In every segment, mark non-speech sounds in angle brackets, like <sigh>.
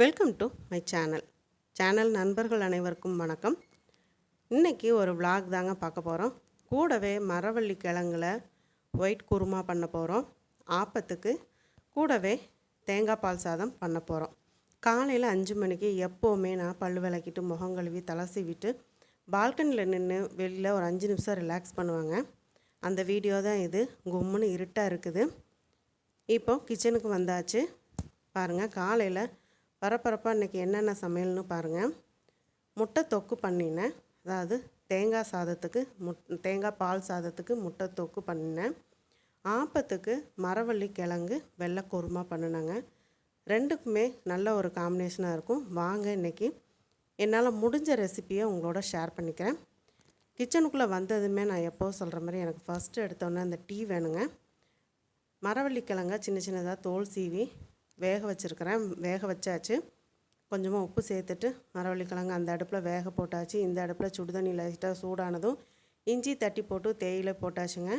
Welcome to my channel channel நண்பர்கள் அனைவருக்கும் வணக்கம். இன்றைக்கி ஒரு விளாக் தாங்க பார்க்க போகிறோம் கூடவே மரவள்ளி கிழங்குல ஒயிட் குருமா பண்ண போகிறோம் ஆப்பத்துக்கு கூடவே தேங்காய் பால் சாதம் பண்ண போகிறோம் காலையில் அஞ்சு மணிக்கு எப்போவுமே நான் பல் விளக்கிட்டு முகம் கழுவி தலை சீவிட்டு பால்கனியில் நின்று வெளியில் ஒரு அஞ்சு நிமிஷம் ரிலாக்ஸ் பண்ணுவாங்க. அந்த வீடியோ தான் இது. கும்முன்னு இருட்டாக இருக்குது. இப்போ கிச்சனுக்கு வந்தாச்சு. பாருங்கள் காலையில் பரபரப்பாக இன்றைக்கி என்னென்ன சமையல்னு பாருங்கள் முட்டை தொக்கு பண்ணினேன். அதாவது தேங்காய் சாதத்துக்கு முட் தேங்காய் பால் சாதத்துக்கு முட்டை தொக்கு பண்ணினேன். ஆப்பத்துக்கு மரவள்ளி கிழங்கு வெள்ளை குருமா பண்ணினாங்க. ரெண்டுக்குமே நல்ல ஒரு காம்பினேஷனாக இருக்கும். வாங்க இன்றைக்கி என்னால் முடிஞ்ச ரெசிப்பியை உங்களோட ஷேர் பண்ணிக்கிறேன். கிச்சனுக்குள்ளே வந்ததுமே நான் எப்போ சொல்கிற மாதிரி எனக்கு ஃபஸ்ட்டு எடுத்தோன்னே அந்த டீ வேணுங்க. மரவள்ளி கிழங்க சின்ன சின்னதாக தோல் சீவி வேக வச்சுருக்கிறேன். வேக வச்சாச்சு. கொஞ்சமாக உப்பு சேர்த்துட்டு மரவள்ளிக்கிழங்கு அந்த அடுப்பில் வேக போட்டாச்சு. இந்த அடுப்பில் சுடுதண்ணி லைட்டாக சூடானதும் இஞ்சி தட்டி போட்டு தேயிலை போட்டாச்சுங்க.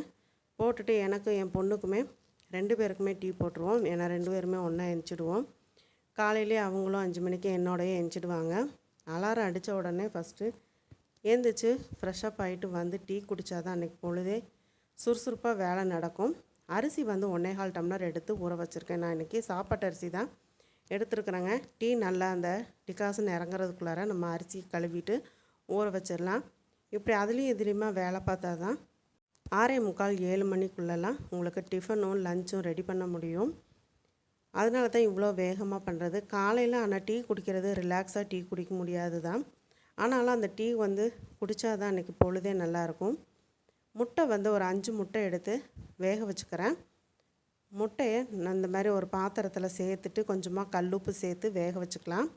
போட்டுட்டு எனக்கும் என் பொண்ணுக்குமே ரெண்டு பேருக்குமே டீ போட்டுருவோம். ஏன்னா ரெண்டு பேருமே ஒன்றா எழுச்சிடுவோம் காலையிலே அவங்களும் அஞ்சு மணிக்கு என்னோடய எழுச்சிடுவாங்க அலாரம் அடித்த உடனே ஃபஸ்ட்டு எழுந்திரிச்சு ஃப்ரெஷ்ஷப் ஆகிட்டு வந்து டீ குடித்தாதான் அன்றைக்கி பொழுதே சுறுசுறுப்பாக வேலை நடக்கும். அரிசி வந்து ஒன்றே கால் டம்ளர் எடுத்து ஊற வச்சுருக்கேன். நான் இன்றைக்கி சாப்பாட்டு அரிசி தான் எடுத்துருக்குறேங்க. டீ நல்லா அந்த டிகாசன் இறங்குறதுக்குள்ளார நம்ம அரிசி கழுவிட்டு ஊற வச்சிடலாம். இப்படி அதுலேயும் எதிரியுமா வேலை பார்த்தா தான் ஆறே முக்கால் ஏழு மணிக்குள்ளெல்லாம் உங்களுக்கு டிஃபனும் லஞ்சும் ரெடி பண்ண முடியும். அதனால தான் இவ்வளோ வேகமாக பண்ணுறது காலையில் ஆனால் டீ குடிக்கிறது ரிலாக்ஸாக டீ குடிக்க முடியாது தான் ஆனாலும் அந்த டீ வந்து குடித்தா தான் அன்றைக்கி பொழுதே நல்லாயிருக்கும் முட்டை வந்து ஒரு அஞ்சு முட்டை எடுத்து வேக வச்சுக்கிறேன். முட்டையை அந்த இந்த மாதிரி ஒரு பாத்திரத்தில் சேர்த்துட்டு கொஞ்சமாக கல்லுப்பு சேர்த்து வேக வச்சுக்கலாம்.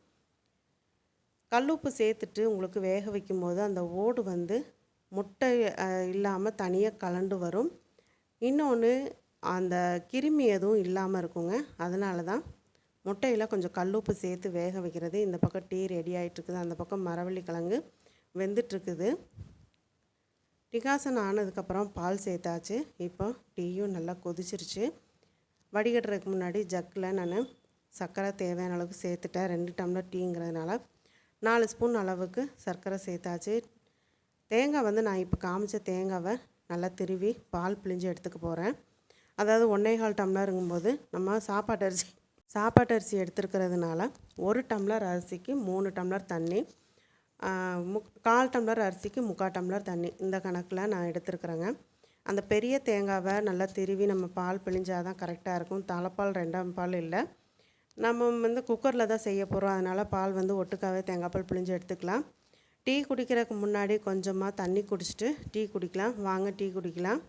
கல்லுப்பு சேர்த்துட்டு உங்களுக்கு வேக வைக்கும்போது அந்த ஓடு வந்து முட்டை இல்லாமல் தனியாக கலண்டு வரும். இன்னொன்று அந்த கிருமி எதுவும் இல்லாமல் இருக்குங்க. அதனால தான் முட்டையில் கொஞ்சம் கல்லுப்பு சேர்த்து வேக வைக்கிறது. இந்த பக்கம் டீ ரெடி ஆகிட்டுருக்குது அந்த பக்கம் மரவள்ளி கிழங்கு வெந்துட்டுருக்குது டிகாசன் ஆனதுக்கப்புறம் பால் சேர்த்தாச்சு. இப்போ டீயும் நல்லா கொதிச்சிருச்சு. வடிகட்டுறதுக்கு முன்னாடி ஜக்கில் நான் சர்க்கரை தேவையான அளவுக்கு சேர்த்துட்டேன். ரெண்டு டம்ளர் டீங்கிறதுனால நாலு ஸ்பூன் அளவுக்கு சர்க்கரை சேர்த்தாச்சு. தேங்காய் வந்து நான் இப்போ காமிச்ச தேங்காவை நல்லா திருவி பால் பிழிஞ்சு எடுத்துக்க போகிறேன் அதாவது ஒன்றே கால் டம்ளருங்கும்போது நம்ம சாப்பாட்டு அரிசி சாப்பாட்டு அரிசி எடுத்துருக்கிறதுனால ஒரு டம்ளர் அரிசிக்கு மூணு டம்ளர் தண்ணி முக் கால் டம்ளர் அரிசிக்கு முக்கால் டம்ளர் தண்ணி. இந்த கணக்கில் நான் எடுத்துருக்குறேங்க. அந்த பெரிய தேங்காவை நல்லா திருவி நம்ம பால் பிழிஞ்சால் தான் கரெக்டாக இருக்கும். தலைப்பால் ரெண்டாம் பால் இல்லை. நம்ம வந்து குக்கரில் தான் செய்ய போகிறோம் அதனால் பால் வந்து ஒட்டுக்காவே தேங்காய் பால் பிழிஞ்சு எடுத்துக்கலாம். டீ குடிக்கிறதுக்கு முன்னாடி கொஞ்சமாக தண்ணி குடிச்சிட்டு டீ குடிக்கலாம். வாங்க டீ குடிக்கலாம்.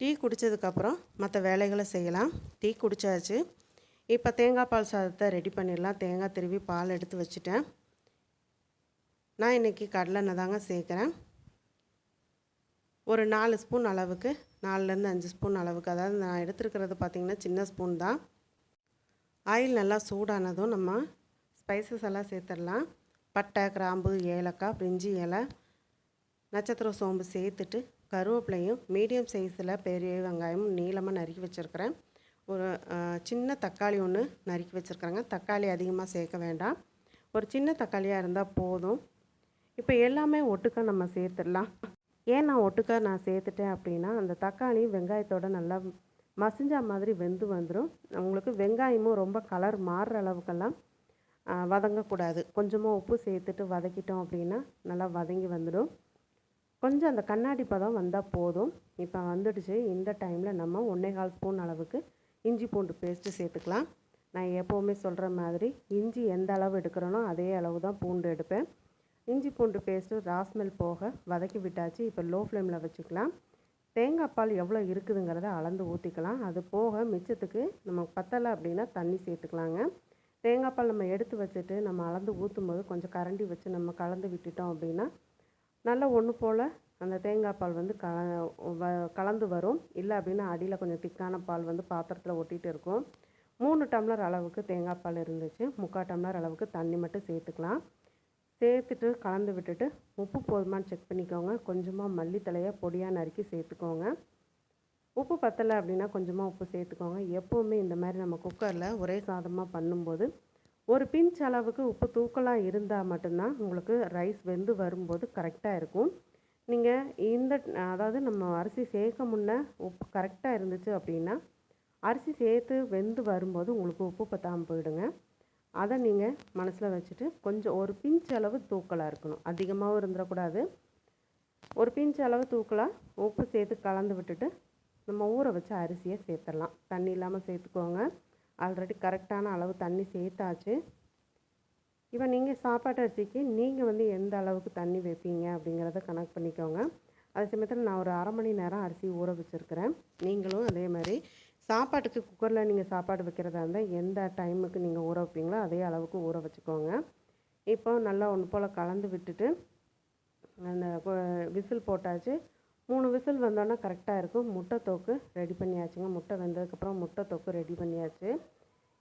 டீ குடித்ததுக்கப்புறம் மற்ற வேலைகளை செய்யலாம். டீ குடித்தாச்சு இப்போ தேங்காய் பால் சாதத்தை ரெடி பண்ணிடலாம். தேங்காய் திருவி பால் எடுத்து வச்சுட்டேன். நான் இன்றைக்கி கடலெண்ணெய் தாங்க சேர்க்குறேன். ஒரு நாலு ஸ்பூன் அளவுக்கு நாலுலேருந்து அஞ்சு ஸ்பூன் அளவுக்கு. அதாவது நான் எடுத்துருக்கிறது பார்த்திங்கன்னா சின்ன ஸ்பூன் தான். ஆயில் நல்லா சூடானதும் நம்ம ஸ்பைசஸ் எல்லாம் சேர்த்துடலாம். பட்டை கிராம்பு ஏலக்காய் பிரிஞ்சி இலை நட்சத்திர சோம்பு சேர்த்துட்டு கருவேப்பிலையும் மீடியம் சைஸில் பெரிய வெங்காயமும் நீளமாக நறுக்கி வச்சுருக்கிறேன். ஒரு சின்ன தக்காளி ஒன்று நறுக்கி வச்சுருக்குறேங்க. தக்காளி அதிகமாக சேர்க்க வேண்டாம். ஒரு சின்ன தக்காளியாக இருந்தால் போதும். இப்போ எல்லாமே ஒட்டுக்கா நம்ம சேர்த்துடலாம். ஏன் நான் ஒட்டுக்கா நான் சேர்த்துட்டேன் அப்படின்னா அந்த தக்காளி வெங்காயத்தோட நல்லா மசிஞ்சா மாதிரி வெந்து வந்துடும் உங்களுக்கு வெங்காயமும் ரொம்ப கலர் மாறுற அளவுக்கெல்லாம் வதங்கக்கூடாது. கொஞ்சமாக உப்பு சேர்த்துட்டு வதக்கிட்டோம் அப்படின்னா நல்லா வதங்கி வந்துடும். கொஞ்சம் அந்த கண்ணாடி பதம் வந்தால் போதும். இப்போ வந்துடுச்சு. இந்த டைமில் நம்ம ஒன்றே கால் ஸ்பூன் அளவுக்கு இஞ்சி பூண்டு பேஸ்ட்டு சேர்த்துக்கலாம். நான் எப்போவுமே சொல்கிற மாதிரி இஞ்சி எந்த அளவு எடுக்கிறேனோ அதே அளவு தான் பூண்டு எடுப்பேன். இஞ்சி பூண்டு பேஸ்ட்டு ராஸ்மெல் போக வதக்கி விட்டாச்சு. இப்போ லோ ஃப்ளேமில் வச்சுக்கலாம். தேங்காய் பால் எவ்வளோ இருக்குதுங்கிறத அளந்து ஊற்றிக்கலாம் அது போக மிச்சத்துக்கு நம்ம பத்தலை அப்படின்னா தண்ணி சேர்த்துக்கலாங்க. தேங்காய் பால் நம்ம எடுத்து வச்சுட்டு நம்ம அளந்து ஊற்றும் போது கொஞ்சம் கரண்டி வச்சு நம்ம கலந்து விட்டுட்டோம் அப்படின்னா நல்லா ஒன்று போல் அந்த தேங்காய் பால் வந்து க வ கலந்து வரும். இல்லை அப்படின்னா அடியில் கொஞ்சம் திக்கான பால் வந்து பாத்திரத்தில் ஒட்டிகிட்டு இருக்கும். மூணு டம்ளர் அளவுக்கு தேங்காய் பால் இருந்துச்சு. முக்கால் டம்ளர் அளவுக்கு தண்ணி மட்டும் சேர்த்துக்கலாம். சேர்த்துட்டு கலந்து விட்டுட்டு உப்பு போதுமான்னு செக் பண்ணிக்கோங்க. கொஞ்சமாக மல்லித்தலையை பொடியாக நறுக்கி சேர்த்துக்கோங்க. உப்பு பத்தலை அப்படின்னா கொஞ்சமாக உப்பு சேர்த்துக்கோங்க. எப்போவுமே இந்த மாதிரி நம்ம குக்கரில் ஒரே சாதமாக பண்ணும்போது ஒரு பிஞ்ச் அளவுக்கு உப்பு தூக்கலாக இருந்தால் மட்டும்தான் உங்களுக்கு ரைஸ் வெந்து வரும்போது கரெக்டாக இருக்கும். நீங்கள் இந்த அதாவது நம்ம அரிசி சேர்க்க முன்ன உப்பு கரெக்டாக இருந்துச்சு அப்படின்னா அரிசி சேர்த்து வெந்து வரும்போது உங்களுக்கு உப்பு பத்தாமல் போயிடுங்க. அதை நீங்கள் மனசில் வச்சுட்டு கொஞ்சம் ஒரு பிஞ்ச் அளவு தூக்கலாக இருக்கணும். அதிகமாகவும் இருந்துடக்கூடாது ஒரு பிஞ்ச் அளவு தூக்கலாக உப்பு சேர்த்து கலந்து விட்டுட்டு நம்ம ஊற வச்ச அரிசியை சேர்த்துடலாம் தண்ணி இல்லாமல் சேர்த்துக்கோங்க. ஆல்ரெடி கரெக்டான அளவு தண்ணி சேர்த்தாச்சு. இப்போ நீங்கள் சாப்பாட்டு அரிசிக்கு நீங்கள் வந்து எந்த அளவுக்கு தண்ணி வைப்பீங்க அப்படிங்கிறத கணக்கு பண்ணிக்கோங்க. அதே சமயத்தில் நான் ஒரு அரை மணி நேரம் அரிசி ஊற வச்சுருக்கிறேன். நீங்களும் அதே மாதிரி சாப்பாட்டுக்கு குக்கரில் நீங்கள் சாப்பாடு வைக்கிறதா இருந்தால் எந்த டைமுக்கு நீங்கள் ஊற வைப்பீங்களோ அதே அளவுக்கு ஊற வச்சுக்கோங்க. இப்போ நல்லா ஒன்று போல் கலந்து விட்டுட்டு அந்த விசில் போட்டாச்சு. மூணு விசில் வந்தோன்னா கரெக்டாக இருக்கும். முட்டை தொக்கு ரெடி பண்ணியாச்சுங்க. முட்டை வெந்ததுக்கப்புறம் முட்டை தொக்கு ரெடி பண்ணியாச்சு.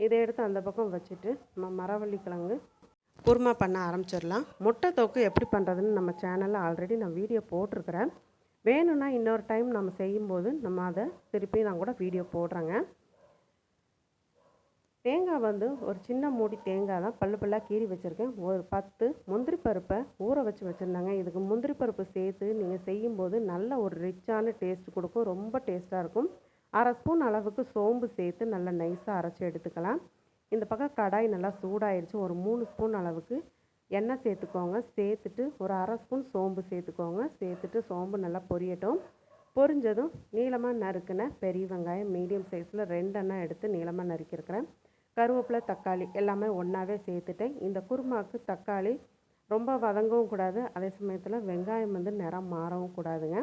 இதை எடுத்து அந்த பக்கம் வச்சுட்டு நம்ம மரவள்ளி கிழங்கு குருமா பண்ண ஆரம்பிச்சிடலாம். முட்டை தொக்கு எப்படி பண்ணுறதுன்னு நம்ம சேனலில் ஆல்ரெடி நான் வீடியோ போட்டிருக்கிறேன். வேணும்னா இன்னொரு டைம் நம்ம செய்யும்போது நம்ம அதை திருப்பி நான் கூட வீடியோ போடுறேங்க. தேங்காய் வந்து ஒரு சின்ன மூடி தேங்காய் தான். பல்லு பல்லாக கீறி வச்சுருக்கேன். ஒரு பத்து முந்திரி பருப்பை ஊற வச்சு வச்சுருந்தாங்க. இதுக்கு முந்திரி பருப்பு சேர்த்து நீங்கள் செய்யும்போது நல்ல ஒரு ரிச்சான டேஸ்ட் கொடுக்கும். ரொம்ப டேஸ்ட்டாக இருக்கும். அரை ஸ்பூன் அளவுக்கு சோம்பு சேர்த்து நல்லா நைஸாக அரைச்சி எடுத்துக்கலாம். இந்த பக்கம் கடாய் நல்லா சூடாயிடுச்சு ஒரு மூணு ஸ்பூன் அளவுக்கு எண்ணெய் சேர்த்துக்கோங்க. சேர்த்துட்டு ஒரு அரை ஸ்பூன் சோம்பு சேர்த்துக்கோங்க. சேர்த்துட்டு சோம்பு நல்லா பொரியட்டும். பொரிஞ்சதும் நீளமாக நறுக்கின பெரிய வெங்காயம் மீடியம் சைஸில் ரெண்டெண்ணெய் எடுத்து நீளமாக நறுக்கியிருக்கிறேன். கருவேப்பிலை தக்காளி எல்லாமே ஒன்றாவே சேர்த்துட்டேன். இந்த குருமாவுக்கு தக்காளி ரொம்ப வதங்கவும் கூடாது. அதே சமயத்தில் வெங்காயம் வந்து நிறம் மாறவும் கூடாதுங்க.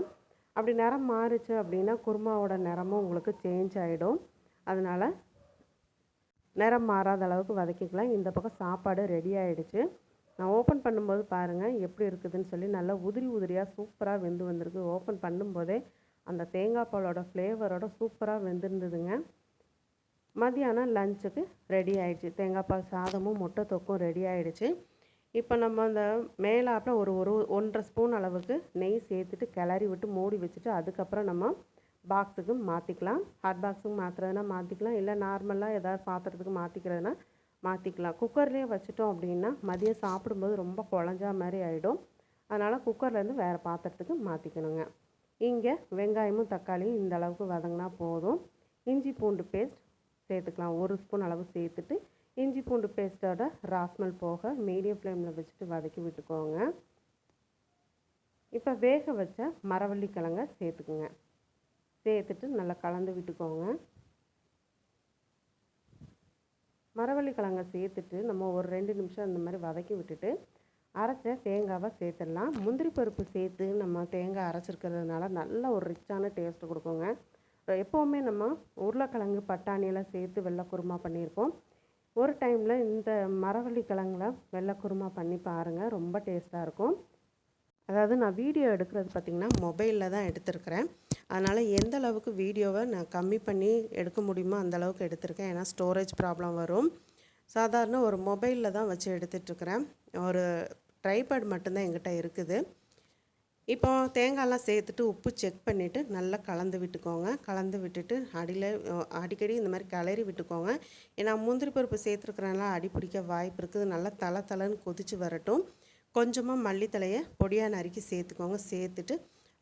அப்படி நிறம் மாறுச்சு அப்படின்னா குருமாவோட நிறமும் உங்களுக்கு சேஞ்ச் ஆகிடும் அதனால் நிறம் மாறாத அளவுக்கு வதக்கிக்கலாம். இந்த பக்கம் சாப்பாடு ரெடி ஆகிடுச்சு நான் ஓப்பன் பண்ணும்போது பாருங்கள் எப்படி இருக்குதுன்னு சொல்லி நல்லா உதிரி உதிரியாக சூப்பராக வெந்து வந்திருக்கு. ஓப்பன் பண்ணும்போதே அந்த தேங்காய் பாலோட ஃப்ளேவரோட சூப்பராக வெந்திருந்ததுங்க. மதியானம் லஞ்சுக்கு ரெடி ஆகிடுச்சு தேங்காய் பால் சாதமும் முட்டை தொக்கும் ரெடி ஆகிடுச்சு இப்போ நம்ம அந்த மேலாப்பில் ஒரு ஒரு ஒன்றரை ஸ்பூன் அளவுக்கு நெய் சேர்த்துட்டு கிளறி விட்டு மூடி வச்சுட்டு அதுக்கப்புறம் நம்ம பாக்ஸுக்கு மாற்றிக்கலாம் ஹாட் பாக்ஸுக்கு மாற்றுறதுனா மாற்றிக்கலாம் இல்லை நார்மலாக ஏதாவது பாத்திரத்துக்கு மாற்றிக்கிறதுனா மாற்றிக்கலாம் குக்கர்லேயே வச்சுட்டோம் அப்படின்னா மதியம் சாப்பிடும்போது ரொம்ப குழஞ்சா மாதிரி ஆகிடும் அதனால் குக்கர்லேருந்து வேறு பாத்திரத்துக்கு மாற்றிக்கணுங்க இங்கே வெங்காயமும் தக்காளியும் இந்த அளவுக்கு வதங்கினா போதும். இஞ்சி பூண்டு பேஸ்ட் சேர்த்துக்கலாம். ஒரு ஸ்பூன் அளவு சேர்த்துட்டு இஞ்சி பூண்டு பேஸ்ட்டோட ராஸ்மல் போக மீடியம் ஃப்ளேமில் வச்சுட்டு வதக்கி விட்டுக்கோங்க. இப்போ வேக வச்ச மரவள்ளி கிழங்க சேர்த்துக்குங்க. சேர்த்துட்டு நல்லா கலந்து விட்டுக்கோங்க. மரவள்ளி கிழங்க சேர்த்துட்டு நம்ம ஒரு ரெண்டு நிமிஷம் அந்த மாதிரி வதக்கி விட்டுட்டு அரைச்ச தேங்காவை சேர்த்துடலாம். முந்திரி பருப்பு சேர்த்து நம்ம தேங்காய் அரைச்சிருக்கிறதுனால நல்ல ஒரு ரிச்சான டேஸ்ட்டு கொடுக்குங்க. எப்போவுமே நம்ம உருளைக்கிழங்கு பட்டாணியெல்லாம் சேர்த்து வெள்ளை குருமா பண்ணியிருக்கோம் ஒரு டைமில் இந்த மரவள்ளி கிழங்குல வெள்ளை குருமா பண்ணி பாருங்கள் ரொம்ப டேஸ்ட்டாக இருக்கும். அதாவது நான் வீடியோ எடுக்கிறது பார்த்திங்கன்னா மொபைலில் தான் எடுத்திருக்கிறேன். அதனால் எந்த அளவுக்கு வீடியோவை நான் கம்மி பண்ணி எடுக்க முடியுமோ அந்த அளவுக்கு எடுத்திருக்கேன். ஏன்னா ஸ்டோரேஜ் ப்ராப்ளம் வரும். சாதாரண ஒரு மொபைலில் தான் வச்சு எடுத்துகிட்ருக்குறேன் ஒரு ட்ரைபேட் மட்டும்தான் எங்கிட்ட இருக்குது. இப்போ தேங்காயெல்லாம் சேர்த்துட்டு உப்பு செக் பண்ணிவிட்டு நல்லா கலந்து விட்டுக்கோங்க. கலந்து விட்டுட்டு அடியில் அடிக்கடி இந்த மாதிரி கிளறி விட்டுக்கோங்க. ஏன்னா முந்திரி பருப்பு சேர்த்துருக்குறனால அடி பிடிக்க வாய்ப்பு இருக்குது. நல்லா தலை தலைன்னு கொதித்து வரட்டும். கொஞ்சமாக மல்லித்தலையை பொடியாக நறுக்கி சேர்த்துக்கோங்க. சேர்த்துட்டு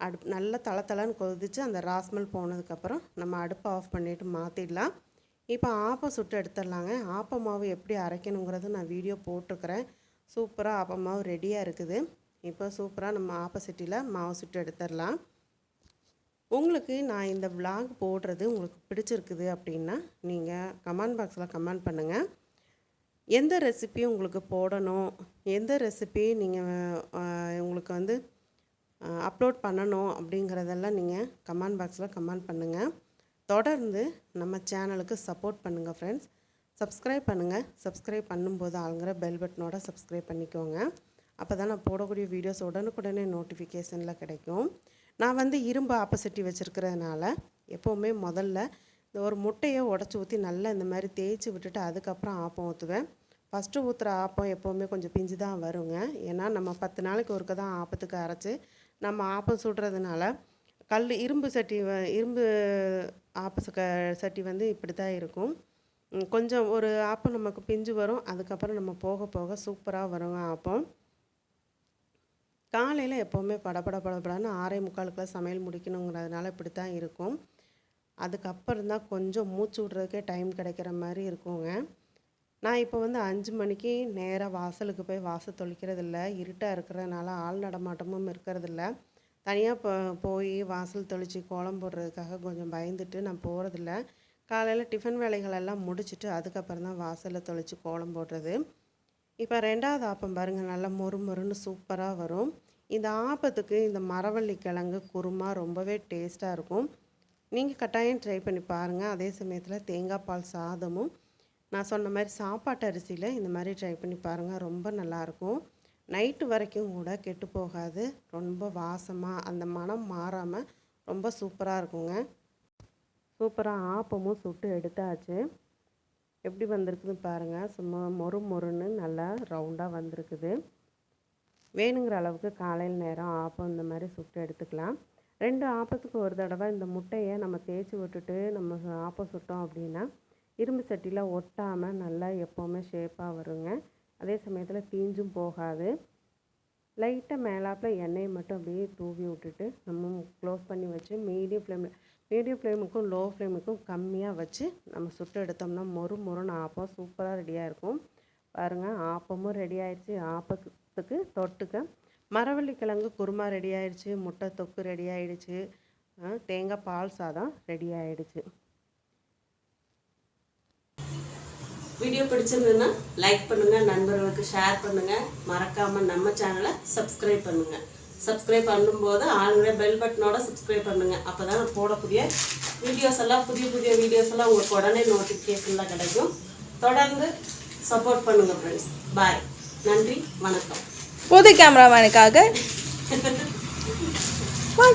அடுப்பு நல்லா தலை தலைன்னு கொதித்து அந்த ராஸ்மல் போனதுக்கப்புறம் நம்ம அடுப்பை ஆஃப் பண்ணிவிட்டு மாற்றிடலாம் இப்போ ஆப்பம் சுட்டு எடுத்துடலாங்க. ஆப்ப மாவு எப்படி அரைக்கணுங்கிறது நான் வீடியோ போட்டிருக்கிறேன். சூப்பராக ஆப்ப மாவு ரெடியாக இருக்குது. இப்போ சூப்பராக நம்ம ஆப்பசிட்டியில் மாவு சுட்டு எடுத்துடலாம். உங்களுக்கு நான் இந்த விலாக் போடுறது உங்களுக்கு பிடிச்சிருக்குது அப்படின்னா நீங்கள் கமெண்ட் பாக்ஸில் கமெண்ட் பண்ணுங்கள் எந்த ரெசிபி உங்களுக்கு போடணும்? எந்த ரெசிபி நீங்கள் உங்களுக்கு வந்து அப்லோட் பண்ணணும் அப்படிங்கிறதெல்லாம் நீங்கள் கமெண்ட் பாக்ஸில் கமெண்ட் பண்ணுங்கள் தொடர்ந்து நம்ம சேனலுக்கு சப்போர்ட் பண்ணுங்கள் ஃப்ரெண்ட்ஸ் சப்ஸ்கிரைப் பண்ணுங்கள் சப்ஸ்கிரைப் பண்ணும்போது ஆளுங்கிற பெல் பட்டனோட சப்ஸ்கிரைப் பண்ணிக்கோங்க. அப்போ தான் நான் போடக்கூடிய வீடியோஸ் உடனுக்குடனே நோட்டிஃபிகேஷனில் கிடைக்கும். நான் வந்து இரும்பு ஆப்போசிட்டி வச்சுருக்கிறதுனால எப்போவுமே முதல்ல இந்த ஒரு முட்டையை உடச்சி ஊற்றி நல்லா இந்த மாதிரி தேய்ச்சி விட்டுட்டு அதுக்கப்புறம் ஆப்பம் ஊற்றுவேன் ஃபஸ்ட்டு ஊற்றுற ஆப்பம் எப்போவுமே கொஞ்சம் பிஞ்சு தான் வருங்க. ஏன்னா நம்ம பத்து நாளைக்கு ஒருக்க தான் ஆப்பத்துக்கு அரைச்சி நம்ம ஆப்பம் சுடுறதுனால கல் இரும்பு சட்டி இரும்பு ஆப்ப சட்டி வந்து இப்படி தான் இருக்கும் கொஞ்சம் ஒரு ஆப்பம் நமக்கு பிஞ்சு வரும். அதுக்கப்புறம் நம்ம போக போக சூப்பராக வருங்க ஆப்பம். காலையில் எப்போவுமே படபட படபடன்னு ஆறே முக்காலுக்குலாம் சமையல் முடிக்கணுங்கிறதுனால இப்படி தான் இருக்கும். அதுக்கப்புறம் தான் கொஞ்சம் மூச்சு விட்றதுக்கே டைம் கிடைக்கிற மாதிரி இருக்குங்க. நான் இப்போ வந்து அஞ்சு மணிக்கு நேராக வாசலுக்கு போய் வாசல் தொளிக்கிறதில்ல இருட்டாக இருக்கிறதுனால ஆள் நடமாட்டமும் இருக்கிறதில்ல. தனியாக போ போய் வாசல் தொளித்து கோலம் போடுறதுக்காக கொஞ்சம் பயந்துட்டு நான் போகிறதில்ல காலையில் டிஃபன் வேலைகளெல்லாம் முடிச்சுட்டு அதுக்கப்புறம் தான் வாசலில் தொளித்து கோலம் போடுறது. இப்போ ரெண்டாவது ஆப்பம் பாருங்கள் நல்லா மொறு மொறுன்னு சூப்பராக வரும். இந்த ஆப்பத்துக்கு இந்த மரவள்ளி கிழங்கு குருமா ரொம்பவே டேஸ்ட்டாக இருக்கும். நீங்கள் கட்டாயம் ட்ரை பண்ணி பாருங்கள் அதே சமயத்தில் தேங்காய் பால் சாதமும் நான் சொன்ன மாதிரி சாப்பாட்டு அரிசியில் இந்த மாதிரி ட்ரை பண்ணி பாருங்கள் ரொம்ப நல்லாயிருக்கும் நைட்டு வரைக்கும் கூட கெட்டு போகாது. ரொம்ப வாசமாக அந்த மனம் மாறாமல் ரொம்ப சூப்பராக இருக்குங்க. சூப்பராக ஆப்பமும் சுட்டு எடுத்தாச்சு. எப்படி வந்திருக்குன்னு பாருங்கள் சும்மா மொறு மொறுன்னு நல்லா ரவுண்டாக வந்திருக்குது. வேணுங்கிற அளவுக்கு காலையில் நேரம் ஆப்பம் இந்த மாதிரி சுட்டு எடுத்துக்கலாம். ரெண்டு ஆப்பத்துக்கு ஒரு தடவை இந்த முட்டையை நம்ம தேய்ச்சி விட்டுட்டு நம்ம ஆப்பம் சுட்டோம் அப்படின்னா இரும்பு சட்டியில் ஒட்டாமல் நல்லா எப்போவுமே ஷேப்பாக வருங்க. அதே சமயத்தில் தீஞ்சும் போகாது. லைட்டாக மேலாப்பில் எண்ணெயை மட்டும் அப்படியே தூவி விட்டுட்டு நம்ம க்ளோஸ் பண்ணி வச்சு மீடியம் ஃப்ளேமில் மீடியம் ஃப்ளேமுக்கும் லோ ஃப்ளேமுக்கும் கம்மியாக வச்சு நம்ம சுட்டு எடுத்தோம்னா மொறு மொறுன்னு ஆப்பம் சூப்பராக ரெடியாக இருக்கும். பாருங்கள் ஆப்பமும் ரெடி ஆயிடுச்சு. ஆப்பத்துக்கு தொட்டுக்க மரவள்ளி கிழங்கு குருமா ரெடி ஆயிடுச்சு. முட்டை தொக்கு ரெடி ஆயிடுச்சு. தேங்காய் பால் சாதம் ரெடி ஆயிடுச்சு. வீடியோ பிடிச்சிருந்ததுன்னா லைக் பண்ணுங்க நண்பர்களுக்கு ஷேர் பண்ணுங்க. மறக்காம நம்ம சேனலை சப்ஸ்கிரைப் பண்ணுங்க. சப்ஸ்கிரைப் பண்ணும்போது ஆளுங்க பெல் பட்டனோட சப்ஸ்கிரைப் பண்ணுங்க. அப்பதான் நான் போடக்கூடிய வீடியோஸ் எல்லாம் புதிய புதிய வீடியோஸ் எல்லாம் உங்களுக்கு உடனே நோட்டிஃபிகேஷன்லாம் கிடைக்கும். தொடர்ந்து சப்போர்ட் பண்ணுங்க ஃப்ரெண்ட்ஸ் பாய் நன்றி வணக்கம். புது கேமராமேனுக்காக <laughs>